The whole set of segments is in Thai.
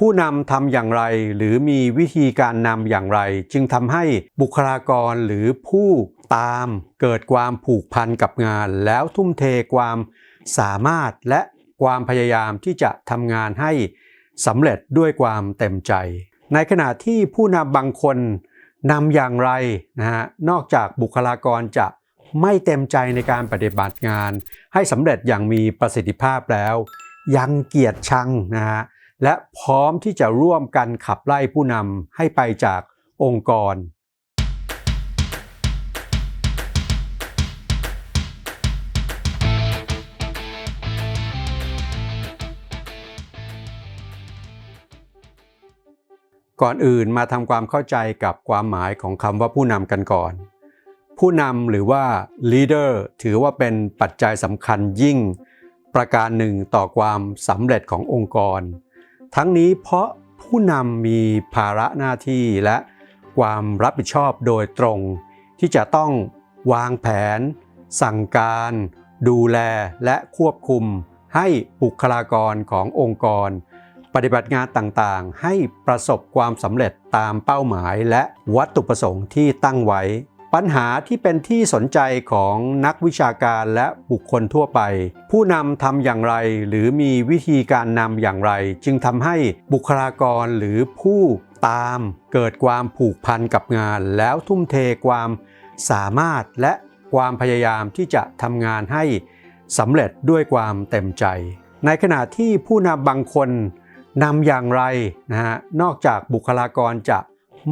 ผู้นำทำอย่างไร หรือมีวิธีการนำอย่างไร จึงทำให้บุคลากรหรือผู้ตามเกิดความผูกพันกับงาน แล้วทุ่มเทความสามารถและความพยายามที่จะทำงานให้สำเร็จด้วยความเต็มใจ ในขณะที่ผู้นำบางคนนำอย่างไรนะฮะนอกจากบุคลากรจะไม่เต็มใจในการปฏิบัติงาน ให้สำเร็จอย่างมีประสิทธิภาพแล้ว ยังเกียรติชังนะฮะ และพร้อมที่จะร่วมกันขับไล่ผู้นำให้ไปจากองค์กร ก่อนอื่นมาทำความเข้าใจกับความหมายของคำว่าผู้นำกันก่อน ผู้นำหรือว่า leader ถือว่าเป็นปัจจัยสำคัญยิ่ง ประการหนึ่งต่อความสำเร็จขององค์กร ทั้งนี้เพราะผู้นำมีภาระหน้าที่และความรับผิดชอบโดยตรง ที่จะต้องวางแผน สั่งการ ดูแลและควบคุม ให้บุคลากรขององค์กร ปฏิบัติงานต่างๆ ให้ประสบความสำเร็จตามเป้าหมายและวัตถุประสงค์ที่ตั้งไว้ ปัญหาที่เป็นที่สนใจของนักวิชาการและบุคคลทั่วไป ผู้นำทำอย่างไรหรือมีวิธีการนำอย่างไร จึงทำให้บุคลากรหรือผู้ตามเกิดความผูกพันกับงาน แล้วทุ่มเทความสามารถและความพยายามที่จะทำงานให้สำเร็จด้วยความเต็มใจ ในขณะที่ผู้นำบางคนนำอย่างไรนะฮะนอกจากบุคลากรจะ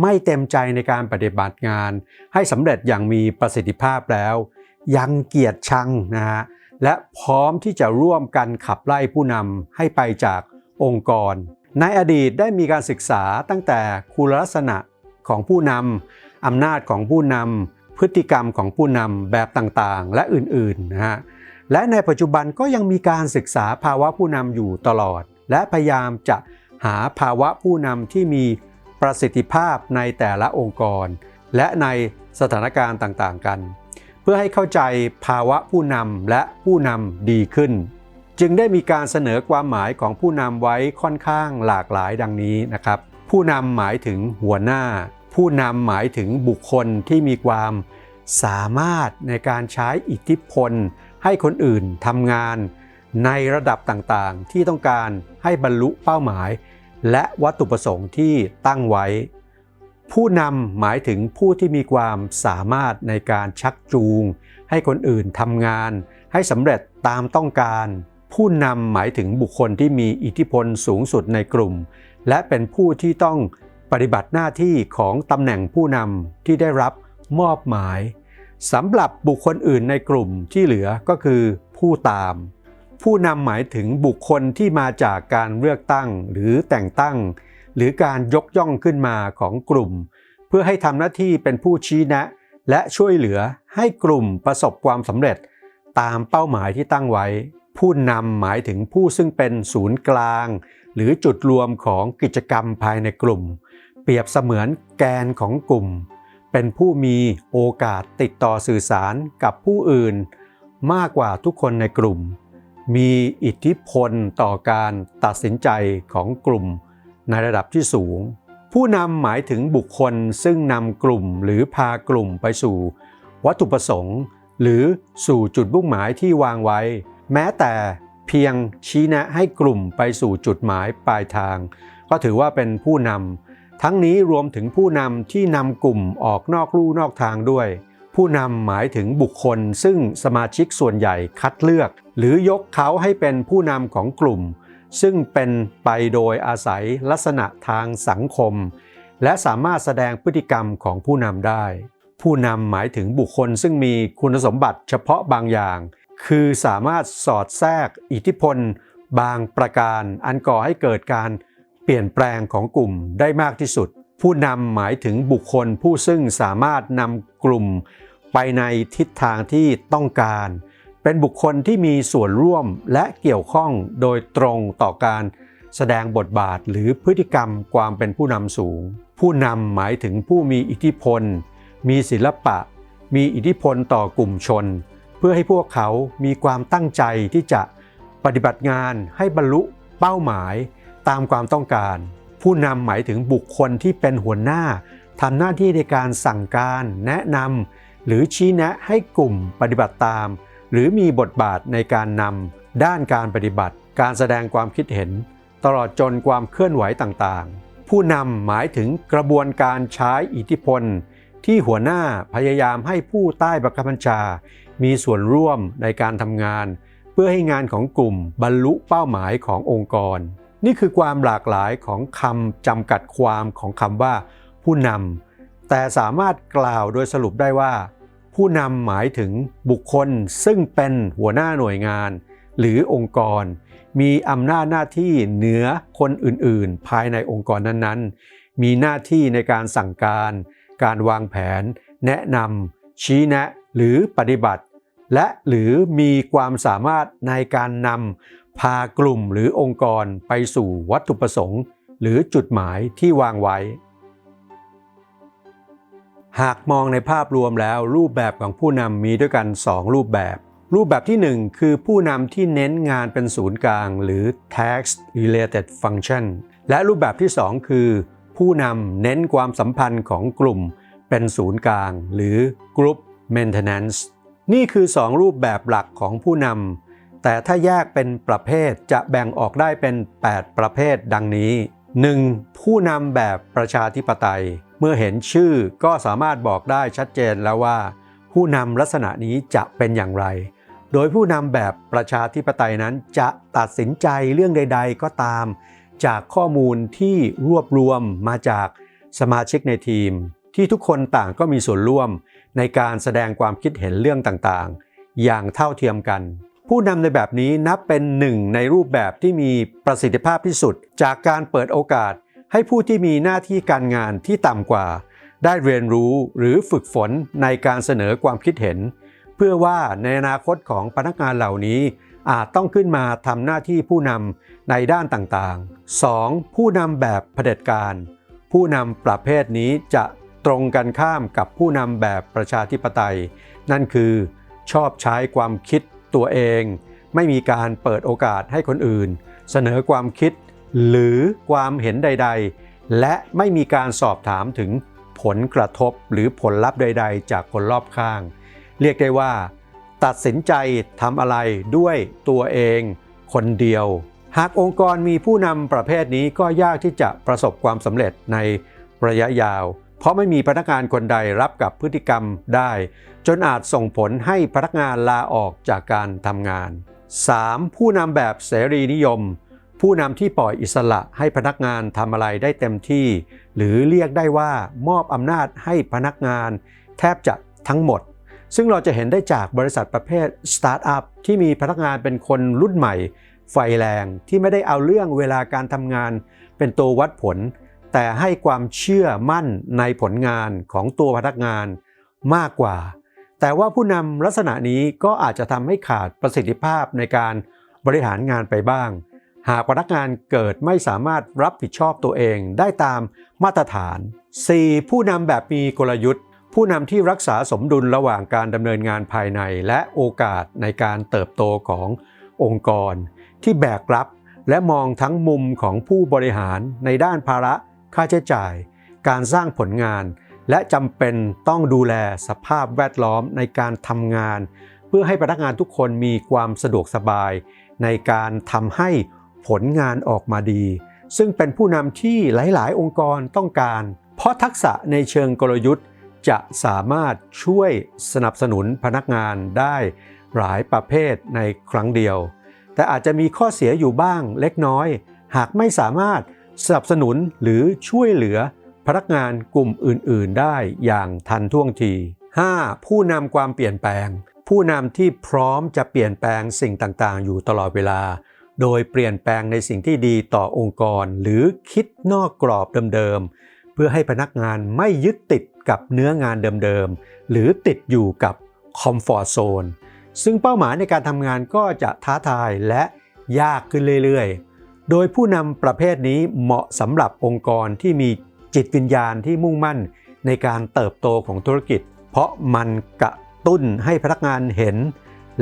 ไม่เต็มใจในการปฏิบัติงาน ให้สำเร็จอย่างมีประสิทธิภาพแล้ว ยังเกียรติชังนะฮะและพร้อมที่จะร่วมกันขับไล่ผู้นำให้ไปจากองค์กร ในอดีตได้มีการศึกษาตั้งแต่คุณลักษณะของผู้นำอำนาจของผู้นำพฤติกรรมของผู้นำแบบต่างๆ และอื่นๆนะฮะและในปัจจุบันก็ยังมีการศึกษาภาวะผู้นำอยู่ตลอด และพยายามจะหาภาวะผู้นำที่มี ประสิทธิภาพในแต่ละองค์กร และในสถานการณ์ต่างๆกัน เพื่อให้เข้าใจภาวะผู้นำและผู้นำดีขึ้น จึงได้มีการเสนอความหมายของผู้นำไว้ค่อนข้างหลากหลายดังนี้นะครับ ผู้นำหมายถึงหัวหน้า ผู้นำหมายถึงบุคคลที่มีความสามารถในการใช้อิทธิพล ให้คนอื่นทำงาน ในระดับต่างๆ ที่ต้องการให้บรรลุเป้าหมาย และวัตถุประสงค์ที่ตั้งไว้ ผู้นำหมายถึงผู้ที่มีความสามารถในการชักจูง ให้คนอื่นทำงาน ให้สำเร็จตามต้องการ ผู้นำหมายถึงบุคคลที่มีอิทธิพลสูงสุดในกลุ่ม และเป็นผู้ที่ต้องปฏิบัติหน้าที่ของตำแหน่งผู้นำที่ได้รับมอบหมายสำหรับบุคคลอื่นในกลุ่มที่เหลือก็คือผู้ตาม ผู้นำหมายถึงบุคคลที่มาจากการเลือกตั้งหรือแต่งตั้ง หรือการยกย่องขึ้นมาของกลุ่ม เพื่อให้ทำหน้าที่เป็นผู้ชี้แนะ และช่วยเหลือให้กลุ่มประสบความสำเร็จ ตามเป้าหมายที่ตั้งไว้ ผู้นำหมายถึงผู้ซึ่งเป็นศูนย์กลาง หรือจุดรวมของกิจกรรมภายในกลุ่ม เปรียบเสมือนแกนของกลุ่ม เป็นผู้มีโอกาสติดต่อสื่อสารกับผู้อื่น มากกว่าทุกคนในกลุ่ม มีอิทธิพลต่อการตัดสินใจของกลุ่มในระดับที่สูง ผู้นำหมายถึงบุคคลซึ่งนำกลุ่มหรือพากลุ่มไปสู่ วัตถุประสงค์ หรือสู่จุดมุ่งหมายที่วางไว้ แม้แต่เพียงชี้แนะให้กลุ่มไปสู่จุดหมายปลายทาง ก็ถือว่าเป็นผู้นำทั้งนี้รวมถึงผู้นำที่นำกลุ่มออกนอกลู่นอกทางด้วย ผู้นำหมายถึงบุคคลซึ่งสมาชิกส่วนใหญ่คัดเลือก หรือยกเขาให้เป็นผู้นำของกลุ่ม ซึ่งเป็นไปโดยอาศัยลักษณะทางสังคม และสามารถแสดงพฤติกรรมของผู้นำได้ ผู้นำหมายถึงบุคคลซึ่งมีคุณสมบัติเฉพาะบางอย่าง คือสามารถสอดแทรกอิทธิพล บางประการอันก่อให้เกิดการเปลี่ยนแปลงของกลุ่มได้มากที่สุด ผู้นำหมายถึงบุคคลผู้ซึ่งสามารถนำกลุ่ม ไปในทิศทางที่ต้องการ เป็นบุคคลที่มีส่วนร่วมและเกี่ยวข้องโดยตรงต่อการแสดงบทบาทหรือพฤติกรรมความเป็นผู้นำสูง ผู้นำหมายถึงผู้มีอิทธิพล มีศิลปะ มีอิทธิพลต่อกลุ่มชน เพื่อให้พวกเขามีความตั้งใจที่จะปฏิบัติงานให้บรรลุเป้าหมายตามความต้องการ ผู้นำหมายถึงบุคคลที่เป็นหัวหน้าทำหน้าที่ในการสั่งการ แนะนำหรือชี้แนะให้กลุ่มปฏิบัติตาม หรือมีบทบาทในการนำด้านการปฏิบัติ การแสดงความคิดเห็น ตลอดจนความเคลื่อนไหวต่างๆ ผู้นำหมายถึงกระบวนการใช้อิทธิพล ที่หัวหน้าพยายามให้ผู้ใต้บังคับบัญชา มีส่วนร่วมในการทำงาน เพื่อให้งานของกลุ่มบรรลุเป้าหมายขององค์กร นี่คือความหลากหลายของคำจำกัดความของคำว่า ผู้นำแต่สามารถกล่าวโดยสรุปได้ว่า ผู้นำหมายถึงบุคคลซึ่งเป็นหัวหน้าหน่วยงาน หรือองค์กร มีอำนาจหน้าที่เหนือคนอื่นๆ ภายในองค์กรนั้นๆ มีหน้าที่ในการสั่งการ การวางแผน แนะนำชี้แนะหรือปฏิบัติ และหรือมีความสามารถในการนำพากลุ่มหรือองค์กรไปสู่วัตถุประสงค์ หรือจุดหมายที่วางไว้ หากมองในภาพรวมแล้วรูปแบบของผู้นำมีด้วยกัน 2 รูปแบบ รูปแบบที่ 1 คือผู้นำที่เน้นงานเป็นศูนย์กลาง หรือ task related function และรูปแบบที่ 2 คือ ผู้นำเน้นความสัมพันธ์ของกลุ่ม เป็นศูนย์กลาง หรือ group maintenance นี่คือ 2 รูปแบบหลักของผู้นำแต่ถ้าแยกเป็นประเภทจะแบ่งออกได้เป็น 8 ประเภทดังนี้ 1. ผู้นำแบบประชาธิปไตย เมื่อเห็นชื่อก็สามารถบอกได้ชัดเจนแล้วว่า ผู้นำลักษณะนี้จะเป็นอย่างไร โดยผู้นำแบบประชาธิปไตยนั้นจะตัดสินใจเรื่องใด ๆ ก็ตาม จากข้อมูลที่รวบรวมมาจากสมาชิกในทีม ที่ทุกคนต่างก็มีส่วนร่วม ในการแสดงความคิดเห็นเรื่องต่างๆ อย่างเท่าเทียมกันผู้นำในแบบนี้นับเป็นหนึ่งในรูปแบบที่มีประสิทธิภาพที่สุด จากการเปิดโอกาส ให้ผู้ที่มีหน้าที่การงานที่ต่ำกว่า ได้เรียนรู้หรือฝึกฝนในการเสนอความคิดเห็น เพื่อว่าในอนาคตของพนักงานเหล่านี้ อาจต้องขึ้นมาทำหน้าที่ผู้นำในด้านต่างๆ 2. ผู้นำแบบเผด็จการ ผู้นำประเภทนี้จะตรงกันข้ามกับผู้นำแบบประชาธิปไตย นั่นคือ ชอบใช้ความคิดตัวเอง ไม่มีการเปิดโอกาสให้คนอื่น เสนอความคิด หรือความเห็นใด ๆ และไม่มีการสอบถามถึงผลกระทบหรือผลลัพธ์ใด ๆ จากคนรอบข้าง เรียกได้ว่า ตัดสินใจทำอะไรด้วยตัวเองคนเดียว หากองค์กรมีผู้นำประเภทนี้ก็ยากที่จะประสบความสำเร็จในระยะยาว เพราะไม่มีพนักงานคนใดรับกับพฤติกรรมได้ จนอาจส่งผลให้พนักงานลาออกจากการทำงาน 3. ผู้นำแบบเสรีนิยม ผู้นำที่ปล่อยอิสระให้พนักงานทำอะไรได้เต็มที่ หรือเรียกได้ว่ามอบอำนาจให้พนักงาน แทบจะทั้งหมด ซึ่งเราจะเห็นได้จากบริษัทประเภทสตาร์ทอัพที่มีพนักงานเป็นคนรุ่นใหม่ ไฟแรงที่ไม่ได้เอาเรื่องเวลาการทำงาน เป็นตัววัดผล แต่ให้ความเชื่อมั่นในผลงานของตัวพนักงานมากกว่า แต่ว่าผู้นำลักษณะนี้ก็อาจจะทำให้ขาดประสิทธิภาพในการบริหารงานไปบ้าง หากพนักงานเกิดไม่สามารถรับผิดชอบตัวเองได้ตามมาตรฐาน 4. ผู้นำแบบมีกลยุทธ์ ผู้นำที่รักษาสมดุลระหว่างการดำเนินงานภายใน และโอกาสในการเติบโตขององค์กร ที่แบกรับและมองทั้งมุมของผู้บริหารในด้านภาระค่าใช้จ่าย การสร้างผลงาน และจำเป็นต้องดูแลสภาพแวดล้อมในการทำงาน เพื่อให้พนักงานทุกคนมีความสะดวกสบาย ในการทำให้ ผลงานออกมาดี ซึ่งเป็นผู้นำที่หลาย ๆ องค์กรต้องการ เพราะทักษะในเชิงกลยุทธ์ จะสามารถช่วยสนับสนุนพนักงานได้หลายประเภทในครั้งเดียว แต่อาจจะมีข้อเสียอยู่บ้างเล็กน้อย หากไม่สามารถสนับสนุนหรือช่วยเหลือพนักงานกลุ่มอื่น ๆ ได้อย่างทันท่วงที 5. ผู้นำความเปลี่ยนแปลง ผู้นำที่พร้อมจะเปลี่ยนแปลงสิ่งต่าง ๆ อยู่ตลอดเวลา โดยเปลี่ยนแปลงในสิ่งที่ดีต่อองค์กร หรือคิดนอกกรอบเดิมๆ เพื่อให้พนักงานไม่ยึดติดกับเนื้องานเดิมๆ หรือติดอยู่กับคอมฟอร์ทโซน ซึ่งเป้าหมายในการทำงานก็จะท้าทายและยากขึ้นเรื่อยๆ โดยผู้นำประเภทนี้เหมาะสำหรับองค์กรที่มีจิตวิญญาณที่มุ่งมั่นในการเติบโตของธุรกิจ เพราะมันกระตุ้นให้พนักงานเห็น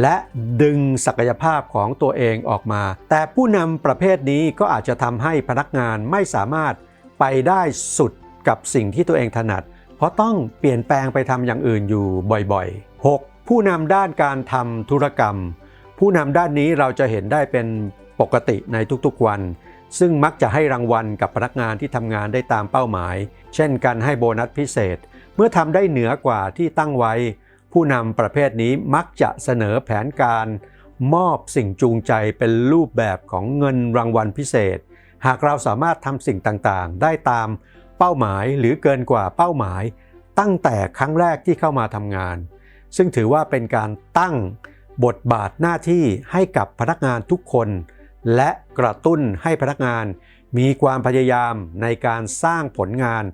และดึงศักยภาพของตัวเองออกมา แต่ผู้นำประเภทนี้ก็อาจจะทำให้พนักงานไม่สามารถไปได้สุดกับสิ่งที่ตัวเองถนัด เพราะต้องเปลี่ยนแปลงไปทำอย่างอื่นอยู่บ่อยๆ 6. ผู้นำด้านการทำธุรกรรม ผู้นำด้านนี้เราจะเห็นได้เป็นปกติในทุกๆวัน ซึ่งมักจะให้รางวัลกับพนักงานที่ทำงานได้ตามเป้าหมาย เช่นการให้โบนัสพิเศษ เมื่อทำได้เหนือกว่าที่ตั้งไว้ ผู้นำประเภทนี้มักจะเสนอแผนการมอบสิ่งจูงใจเป็นรูปแบบของเงินรางวัลพิเศษ หากเราสามารถทำสิ่งต่างๆ ได้ตามเป้าหมายหรือเกินกว่าเป้าหมาย ตั้งแต่ครั้งแรกที่เข้ามาทำงาน ซึ่งถือว่าเป็นการตั้งบทบาทหน้าที่ให้กับพนักงานทุกคน และกระตุ้นให้พนักงาน มีความพยายามในการสร้างผลงาน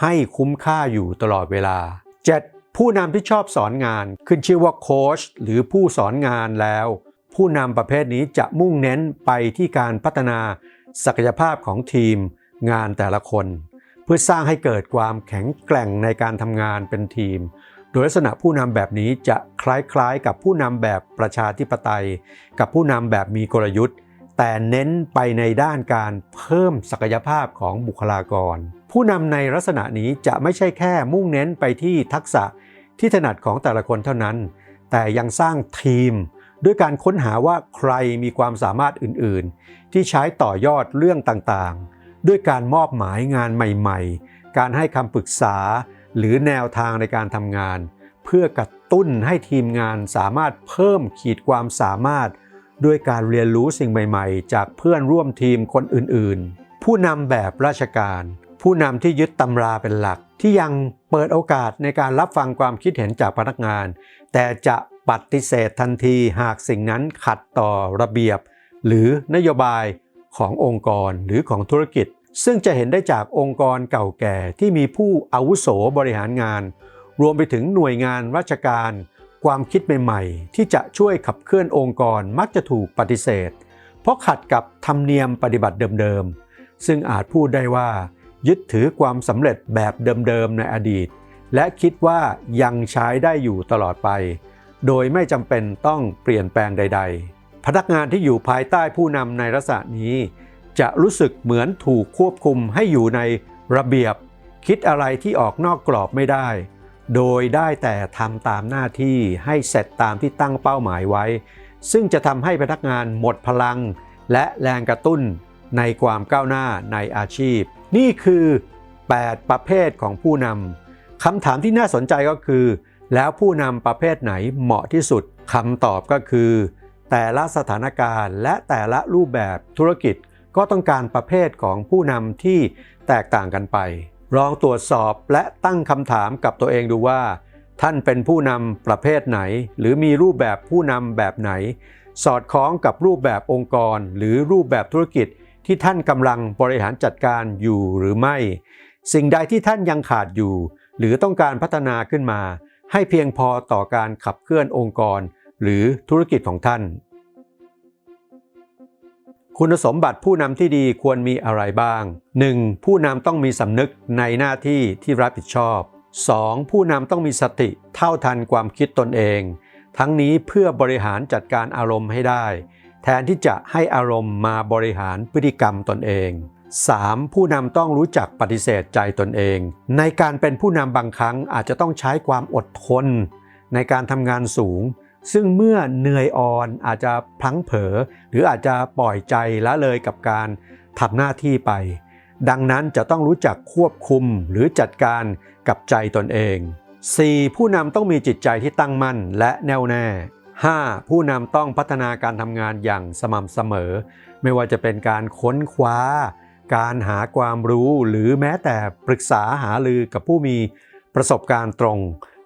ให้คุ้มค่าอยู่ตลอดเวลา 7. ผู้นำที่ชอบสอนงานขึ้นชื่อว่าโค้ชหรือผู้สอนงานแล้ว ผู้นำประเภทนี้จะมุ่งเน้นไปที่การพัฒนาศักยภาพของทีมงานแต่ละคน เพื่อสร้างให้เกิดความแข็งแกร่งในการทำงานเป็นทีม โดยลักษณะผู้นำแบบนี้จะคล้ายๆ กับผู้นำแบบประชาธิปไตย กับผู้นำแบบมีกลยุทธ์ แต่เน้นไปในด้านการเพิ่มศักยภาพของบุคลากร ผู้นำในลักษณะนี้จะไม่ใช่แค่มุ่งเน้นไปที่ทักษะ ที่ถนัดของแต่ละคนเท่านั้น แต่ยังสร้างทีม ด้วยการค้นหาว่าใครมีความสามารถอื่นๆ ที่ใช้ต่อยอดเรื่องต่างๆ ด้วยการมอบหมายงานใหม่ๆ การให้คำปรึกษา หรือแนวทางในการทำงาน เพื่อกระตุ้นให้ทีมงานสามารถเพิ่มขีดความสามารถ ด้วยการเรียนรู้สิ่งใหม่ๆ จากเพื่อนร่วมทีมคนอื่นๆ ผู้นำแบบราชการ ผู้นำที่ยึดตำราเป็นหลัก ที่ยังเปิดโอกาสในการรับฟังความคิดเห็นจากพนักงาน แต่จะปฏิเสธทันทีหากสิ่งนั้นขัดต่อระเบียบ หรือนโยบายขององค์กรหรือของธุรกิจ ซึ่งจะเห็นได้จากองค์กรเก่าแก่ที่มีผู้อาวุโสบริหารงาน รวมไปถึงหน่วยงานราชการ ความคิดใหม่ๆ ที่จะช่วยขับเคลื่อนองค์กรมักจะถูกปฏิเสธ เพราะขัดกับธรรมเนียมปฏิบัติเดิมๆซึ่งอาจพูดได้ว่า ยึดถือความสำเร็จแบบเดิมๆในอดีต และคิดว่ายังใช้ได้อยู่ตลอดไป โดยไม่จำเป็นต้องเปลี่ยนแปลงใด ๆ พนักงานที่อยู่ภายใต้ผู้นำในลักษณะนี้ จะรู้สึกเหมือนถูกควบคุมให้อยู่ในระเบียบ คิดอะไรที่ออกนอกกรอบไม่ได้ โดยได้แต่ทำตามหน้าที่ให้เสร็จตามที่ตั้งเป้าหมายไว้ ซึ่งจะทำให้พนักงานหมดพลัง และแรงกระตุ้นในความก้าวหน้าในอาชีพ นี่คือ 8 ประเภทของผู้นำคำถามที่น่าสนใจก็คือ แล้วผู้นำประเภทไหนเหมาะที่สุดคำตอบก็คือ แต่ละสถานการณ์และแต่ละรูปแบบธุรกิจก็ต้องการประเภทของผู้นำที่แตกต่างกันไป ลองตรวจสอบและตั้งคำถามกับตัวเองดูว่า ท่านเป็นผู้นำประเภทไหน หรือมีรูปแบบผู้นำแบบไหน สอดคล้องกับรูปแบบองค์กร หรือรูปแบบธุรกิจ ที่ท่านกำลังบริหารจัดการอยู่หรือไม่ สิ่งใดที่ท่านยังขาดอยู่ หรือต้องการพัฒนาขึ้นมา ให้เพียงพอต่อการขับเคลื่อนองค์กร หรือธุรกิจของท่าน คุณสมบัติผู้นำที่ดีควรมีอะไรบ้าง 1. ผู้นำต้องมีสำนึกในหน้าที่ที่รับผิดชอบ 2. ผู้นำต้องมีสติเท่าทันความคิดตนเอง ทั้งนี้เพื่อบริหารจัดการอารมณ์ให้ได้ แทนที่จะให้อารมณ์มาบริหารพฤติกรรมตนเอง 3. ผู้นำต้องรู้จักปฏิเสธใจตนเอง ในการเป็นผู้นำบางครั้งอาจจะต้องใช้ความอดทน ในการทำงานสูง ซึ่งเมื่อเหนื่อยอ่อนอาจจะพลั้งเผลอหรืออาจจะปล่อยใจละเลยกับการทำหน้าที่ไป ดังนั้นจะต้องรู้จักควบคุมหรือจัดการกับใจตนเอง 4. ผู้นำต้องมีจิตใจที่ตั้งมั่นและแน่วแน่ 5. ผู้นำต้องพัฒนาการทำงานอย่างสม่ำเสมอ ไม่ว่าจะเป็นการค้นคว้า การหาความรู้หรือแม้แต่ปรึกษาหารือกับผู้มีประสบการณ์ตรง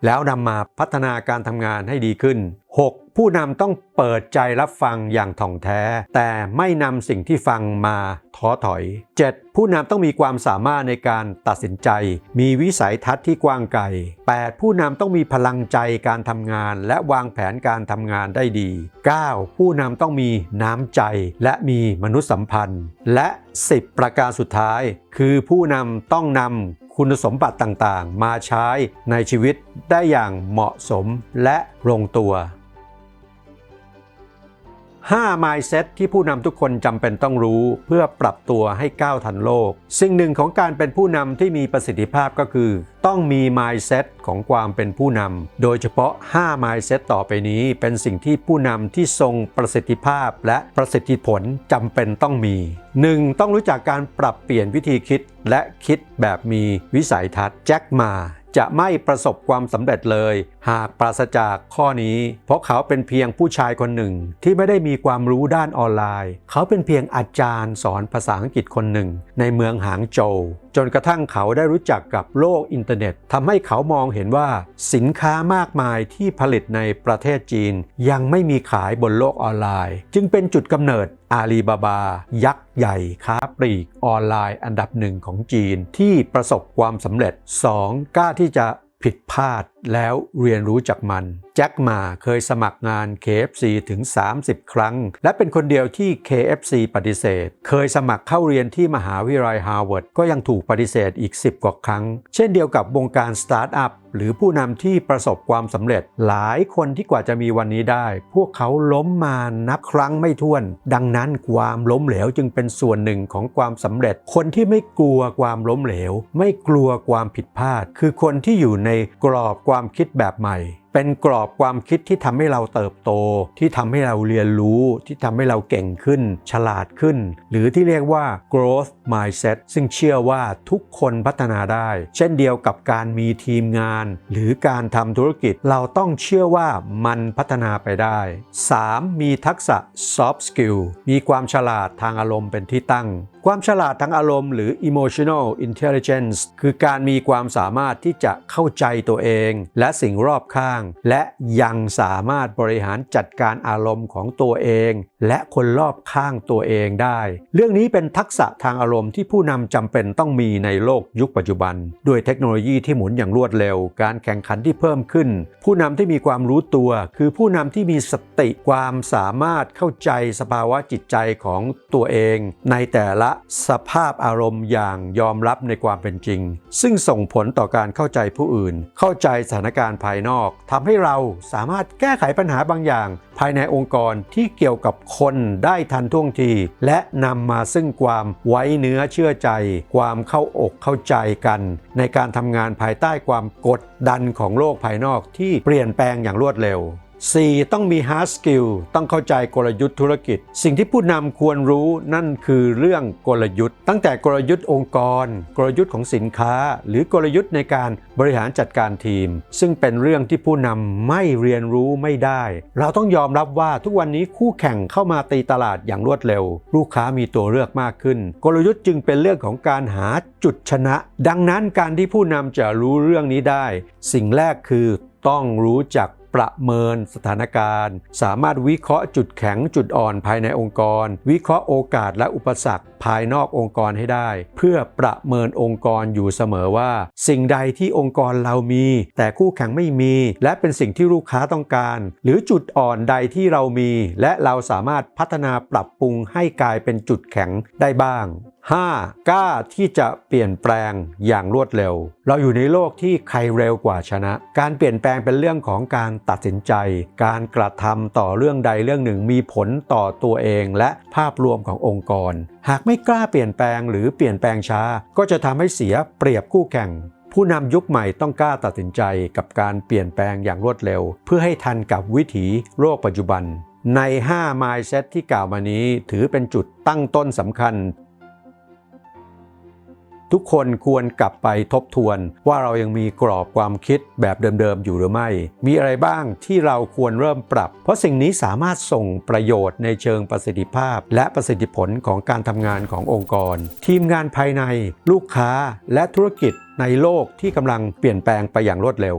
แล้วนำมาพัฒนาการทำงานให้ดีขึ้น 6. ผู้นำต้องเปิดใจรับฟังอย่างถ่องแท้ แต่ไม่นำสิ่งที่ฟังมาท้อถอย 7. ผู้นำต้องมีความสามารถในการตัดสินใจ มีวิสัยทัศน์ที่กว้างไกล 8. ผู้นำต้องมีพลังใจการทำงาน และวางแผนการทำงานได้ดี 9. ผู้นำต้องมีน้ำใจ และมีมนุษยสัมพันธ์ และ 10 ประการสุดท้าย คือผู้นำต้องนำคุณสมบัติต่างๆ มาใช้ในชีวิตได้อย่างเหมาะสมและลงตัว 5 mindset ที่ผู้นำทุกคนจำเป็นต้องรู้ เพื่อปรับตัวให้ก้าวทันโลก สิ่งหนึ่งของการเป็นผู้นำที่มีประสิทธิภาพก็คือ ต้องมี mindset ของความเป็นผู้นำโดยเฉพาะ 5 mindset ต่อไปนี้เป็นสิ่งที่ผู้นำที่ทรงประสิทธิภาพและประสิทธิผลจำเป็นต้องมี 1. ต้องรู้จักการปรับเปลี่ยนวิธีคิดและคิดแบบมีวิสัยทัศน์แจ็คมา จะไม่ประสบความสำเร็จเลย หากปราศจากข้อนี้ เพราะเขาเป็นเพียงผู้ชายคนหนึ่ง ที่ไม่ได้มีความรู้ด้านออนไลน์ เขาเป็นเพียงอาจารย์สอนภาษาอังกฤษคนหนึ่ง ในเมืองหางโจว จนกระทั่งเขาได้รู้จักกับโลกอินเทอร์เน็ตทำให้เขามองเห็นว่าสินค้ามากมายที่ผลิตในประเทศจีน ยังไม่มีขายบนโลกออนไลน์ จึงเป็นจุดกำเนิดอาลีบาบา ยักษ์ใหญ่ค้าปลีกออนไลน์อันดับหนึ่งของจีน ที่ประสบความสำเร็จ 2. กล้าที่จะผิดพลาดแล้วเรียนรู้จากมันจ็คมาเคยสมัครงาน KFC ถึง 30 ครั้ง และเป็นคนเดียวที่ KFC ปฏิเสธ เคยสมัครเข้าเรียนที่มหาวิทยาลัยฮาร์วาร์ดก็ยังถูกปฏิเสธอีก 10 กว่าครั้ง เช่นเดียวกับวงการสตาร์ทอัพหรือผู้นำที่ประสบความสำเร็จ หลายคนที่กว่าจะมีวันนี้ได้ พวกเขาล้มมานับครั้งไม่ถ้วน ดังนั้นความล้มเหลวจึงเป็นส่วนหนึ่งของความสำเร็จ คนที่ไม่กลัวความล้มเหลว ไม่กลัวความผิดพลาด คือคนที่อยู่ในกรอบความคิดแบบใหม่ เป็นกรอบความคิดที่ทำให้เราเติบโต ที่ทำให้เราเรียนรู้ที่ทำให้เราเก่งขึ้น ฉลาดขึ้น หรือที่เรียกว่า growth mindset ซึ่งเชื่อว่าทุกคนพัฒนาได้ เช่นเดียวกับการมีทีมงาน หรือการทำธุรกิจเราต้องเชื่อว่ามันพัฒนาไปได้ 3. มีทักษะ soft skill มีความฉลาดทางอารมณ์เป็นที่ตั้ง ความฉลาดทางอารมณ์หรือ emotional intelligence คือการมีความสามารถที่จะเข้าใจตัวเอง และสิ่งรอบข้าง และยังสามารถบริหารจัดการอารมณ์ของตัวเอง และคนรอบข้างตัวเองได้ เรื่องนี้เป็นทักษะทางอารมณ์ที่ผู้นำจำเป็นต้องมีในโลกยุคปัจจุบัน ด้วยเทคโนโลยีที่หมุนอย่างรวดเร็ว การแข่งขันที่เพิ่มขึ้น ผู้นำที่มีความรู้ตัว คือผู้นำที่มีสติความสามารถเข้าใจสภาวะจิตใจของตัวเอง ในแต่ละสภาพอารมณ์อย่างยอมรับในความเป็นจริง ซึ่งส่งผลต่อการเข้าใจผู้อื่น เข้าใจสถานการณ์ภายนอกทำให้เราสามารถแก้ไขปัญหาบางอย่าง ภายในองค์กรที่เกี่ยวกับคนได้ทันท่วงที และนำมาซึ่งความไว้เนื้อเชื่อใจ ความเข้าอกเข้าใจกัน ในการทำงานภายใต้ความกดดันของโลกภายนอกที่เปลี่ยนแปลงอย่างรวดเร็ว 4. ต้องมี hard skill ต้องเข้าใจกลยุทธ์ธุรกิจ สิ่งที่ผู้นำควรรู้นั่นคือเรื่องกลยุทธ์ ตั้งแต่กลยุทธ์องค์กร กลยุทธ์ของสินค้า หรือกลยุทธ์ในการบริหารจัดการทีม ซึ่งเป็นเรื่องที่ผู้นำไม่เรียนรู้ไม่ได้ เราต้องยอมรับว่าทุกวันนี้คู่แข่งเข้ามาตีตลาดอย่างรวดเร็ว ลูกค้ามีตัวเลือกมากขึ้น กลยุทธ์จึงเป็นเรื่องของการหาจุดชนะ ดังนั้นการที่ผู้นำจะรู้เรื่องนี้ได้ สิ่งแรกคือต้องรู้จัก ประเมินสถานการณ์ สามารถวิเคราะห์จุดแข็งจุดอ่อนภายในองค์กร วิเคราะห์โอกาสและอุปสรรคภายนอกองค์กรให้ได้ เพื่อประเมินองค์กรอยู่เสมอว่า สิ่งใดที่องค์กรเรามี แต่คู่แข่งไม่มี และเป็นสิ่งที่ลูกค้าต้องการ หรือจุดอ่อนใดที่เรามี และเราสามารถพัฒนาปรับปรุงให้กลายเป็นจุดแข็งได้บ้าง 5. กล้าที่จะเปลี่ยนแปลงอย่างรวดเร็ว เราอยู่ในโลกที่ใครเร็วกว่าชนะ การเปลี่ยนแปลงเป็นเรื่องของการตัดสินใจ การกระทำต่อเรื่องใดเรื่องหนึ่งมีผลต่อตัวเองและภาพรวมขององค์กร หากไม่กล้าเปลี่ยนแปลงหรือเปลี่ยนแปลงช้า ก็จะทำให้เสียเปรียบคู่แข่งผู้นำยุคใหม่ต้องกล้าตัดสินใจกับการเปลี่ยนแปลงอย่างรวดเร็ว เพื่อให้ทันกับวิถีโลกปัจจุบัน ใน 5 mindset ที่กล่าวมานี้ถือเป็นจุดตั้งต้นสำคัญ ทุกคนควรกลับไปทบทวน ว่าเรายังมีกรอบความคิดแบบเดิมๆอยู่หรือไม่ มีอะไรบ้างที่เราควรเริ่มปรับ เพราะสิ่งนี้สามารถส่งประโยชน์ในเชิงประสิทธิภาพ และประสิทธิผลของการทำงานขององค์กร ทีมงานภายใน ลูกค้าและธุรกิจในโลกที่กำลังเปลี่ยนแปลงไปอย่างรวดเร็ว